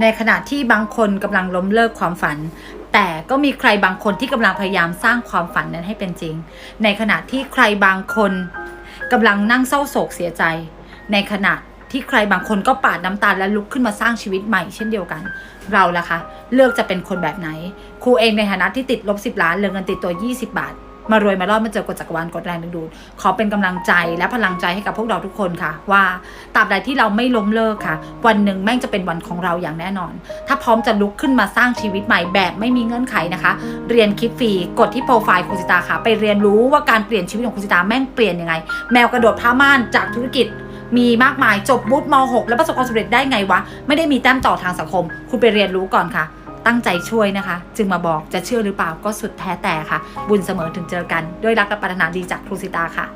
ในขณะที่บางคนกำลังล้มเลิกความฝัน แต่ก็มีใครบางคนที่กำลังพยายามสร้างความฝันนั้นให้เป็นจริง ในขณะที่ใครบางคนกำลังนั่งเศร้าโศกเสียใจ ในขณะที่ใครบางคนก็ปาดน้ำตาและลุกขึ้นมาสร้างชีวิตใหม่เช่นเดียวกัน เราล่ะคะ เลือกจะเป็นคนแบบไหนครูเองในฐานะที่ติดลบ 10 ล้านเลือเงินติดตัว 20 บาท มารวยมารอดมาเจอกฎจักรวาลกฎแรงดึงดูดขอเป็นกำลังใจและพลังใจให้กับพวกเราทุกคนค่ะ ว่าตราบใดที่เราไม่ล้มเลิกค่ะ วันหนึ่งแม่งจะเป็นวันของเราอย่างแน่นอน ถ้าพร้อมจะลุกขึ้นมาสร้างชีวิตใหม่แบบไม่มีเงื่อนไขนะคะ เรียนคลิปฟรีกดที่โปรไฟล์คุณสิตาค่ะ ไปเรียนรู้ว่าการเปลี่ยนชีวิตของคุณสิตาแม่งเปลี่ยนยังไง แมวกระโดดผ้าม่านจากธุรกิจมีมากมายจบบุตม .6 แล้วประสบความสำเร็จได้ไงวะ ไม่ได้มีแต้มต่อทางสังคม คุณไปเรียนรู้ก่อนค่ะ ตั้งใจช่วยนะคะ จึงมาบอกจะเชื่อหรือเปล่าก็สุดแท้แต่ค่ะ บุญเสมอถึงเจอกัน ด้วยรักและปรารถนาดีจากครูสิตาค่ะ